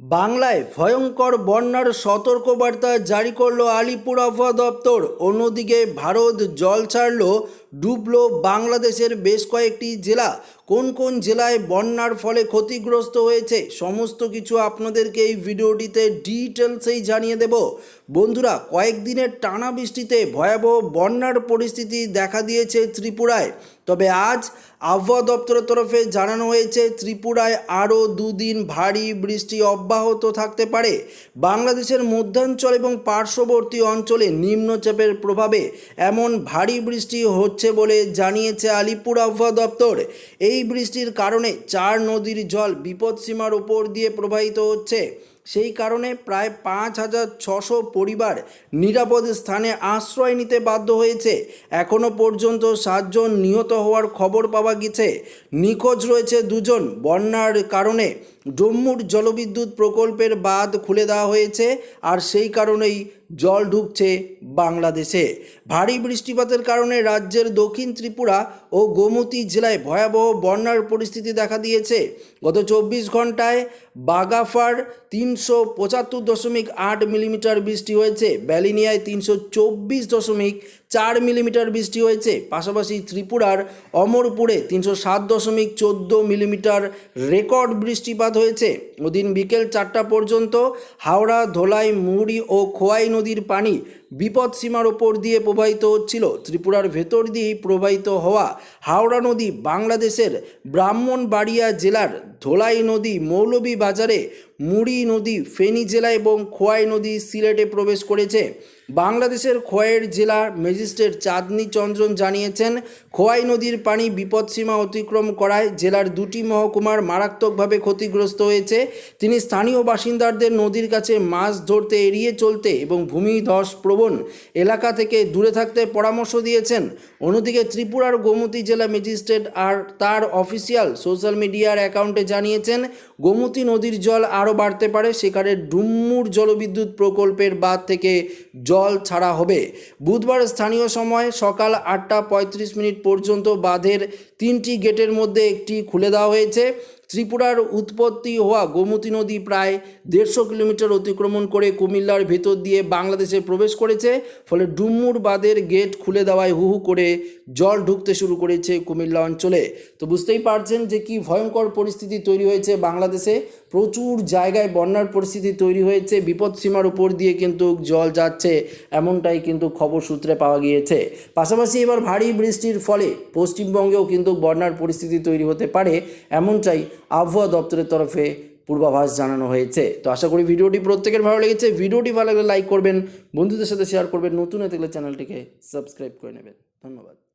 বাংলায় ভয়ঙ্কর বন্যার সতর্কবার্তা জারি করল আলিপুর আবহাওয়া দপ্তর। অন্যদিকে ভারত জল ছাড়ল ডুবলো বাংলাদেশের বেশ কয়েকটি জেলা। কোন কোন জেলায় বন্যার ফলে ক্ষতিগ্রস্ত হয়েছে? সমস্ত কিছু আপনাদেরকে এই ভিডিওটিতে ডিটেলসেই জানিয়ে দেব। বন্ধুরা, কয়েকদিনের টানা বৃষ্টিতে ভয়াবহ বন্যার পরিস্থিতি দেখা দিয়েছে ত্রিপুরায়। তবে আজ আবহাওয়া দপ্তরের তরফে জানানো হয়েছে, ত্রিপুরায় আরও দুদিন ভারী বৃষ্টি অব্যাহত থাকতে পারে। বাংলাদেশের মধ্যাঞ্চল এবং পার্শ্ববর্তী অঞ্চলে নিম্নচাপের প্রভাবে এমন ভারী বৃষ্টি হচ্ছে বলে জানিয়েছে আলিপুর আবহাওয়া দপ্তর। এই বৃষ্টির কারণে চার নদীর জল বিপদসীমার উপর দিয়ে প্রবাহিত হচ্ছে। সেই কারণে প্রায় পাঁচ হাজার ছশো পরিবার নিরাপদ স্থানে আশ্রয় নিতে বাধ্য হয়েছে। এখনও পর্যন্ত সাতজন নিহত হওয়ার খবর পাওয়া গেছে। নিখোঁজ রয়েছে দুজন। বন্যার কারণে ডম্মুর জলবিদ্যুৎ প্রকল্পের বাঁধ খুলে দেওয়া হয়েছে। আর সেই কারণেই জল ঢুকছে বাংলাদেশে। ভারী বৃষ্টিপাতের কারণে রাজ্যের দক্ষিণ ত্রিপুরা ও গোমতী জেলায় ভয়াবহ বন্যার পরিস্থিতি দেখা দিয়েছে। গত চব্বিশ ঘন্টায় বাগাফার তিনশো পঁচাত্তর দশমিক আট মিলিমিটার বৃষ্টি হয়েছে। ব্যালিনিয়ায় তিনশো চব্বিশ দশমিক চার মিলিমিটার বৃষ্টি হয়েছে। পাশাপাশি ত্রিপুরার অমরপুরে তিনশো সাত দশমিক চোদ্দ মিলিমিটার রেকর্ড বৃষ্টিপাত হয়েছে। ওদিন বিকেল চারটা পর্যন্ত হাওড়া, ধোলাই, মুড়ি ও খোয়াই নদীর পানি বিপদ সীমার ওপর দিয়ে প্রবাহিত হচ্ছিল। ত্রিপুরার ভেতর দিয়েই প্রবাহিত হওয়া হাওড়া নদী বাংলাদেশের ব্রাহ্মণবাড়িয়া জেলার ধোলাই নদী মৌলভী বাজারে মুড়ি নদী, ফেনী জেলা এবং খোয়াই নদী সিলেটে প্রবেশ করেছে। বাংলাদেশের খোয়াইয়ের জেলা ম্যাজিস্ট্রেট চাঁদনী চন্দ্রন জানিয়েছেন, খোয়াই নদীর পানি বিপদসীমা অতিক্রম করায় জেলার দুটি মহকুমার মারাত্মকভাবে ক্ষতিগ্রস্ত হয়েছে। তিনি স্থানীয় বাসিন্দাদের নদীর কাছে মাছ ধরতে এড়িয়ে চলতে এবং ভূমিধস প্রবণ এলাকা থেকে দূরে থাকতে পরামর্শ দিয়েছেন। অন্যদিকে ত্রিপুরার গোমতী জেলা ম্যাজিস্ট্রেট আর তার অফিসিয়াল সোশ্যাল মিডিয়ার অ্যাকাউন্টে জানিয়েছেন, গোমতী নদীর জল আরও বাড়তে পারে, সেখানে ডুম্মুর জলবিদ্যুৎ প্রকল্পের বাঁধ থেকে জল ছাড়া হবে। বুধবার স্থানীয় সময় সকাল আটটা পঁয়ত্রিশ মিনিট পর্যন্ত বাঁধের তিনটি গেটের মধ্যে একটি খুলে দেওয়া হয়েছে। ত্রিপুরার উৎপত্তি হওয়া গোমতী নদী প্রায় দেড়শো কিলোমিটার অতিক্রমণ করে কুমিল্লার ভেতর দিয়ে বাংলাদেশে প্রবেশ করেছে। ফলে ডুম্মুর বাঁধের গেট খুলে দেওয়ায় হু হু করে জল ঢুকতে শুরু করেছে কুমিল্লা অঞ্চলে। তো বুঝতেই পারছেন যে কি ভয়ঙ্কর পরিস্থিতি তৈরি হয়েছে বাংলাদেশে। প্রচুর জায়গায় বন্যার পরিস্থিতি তৈরি হয়েছে, বিপদ সীমার উপর দিয়ে কিন্তু জল যাচ্ছে, এমনটাই কিন্তু খবর সূত্রে পাওয়া গিয়েছে। পাশাপাশি এবার ভারী বৃষ্টির ফলে পশ্চিমবঙ্গেও কিন্তু বন্যার পরিস্থিতি তৈরি হতে পারে, এমনটাই আবহাওয়া দপ্তরের তরফে পূর্বাভাস জানানো হয়েছে। তো আশা করি ভিডিওটি প্রত্যেকের ভালো লেগেছে। ভিডিওটি ভালো লাগলে লাইক করবেন, বন্ধুদের সাথে শেয়ার করবেন, নতুন হয়ে থাকলে চ্যানেলটিকে সাবস্ক্রাইব করে নেবেন। ধন্যবাদ।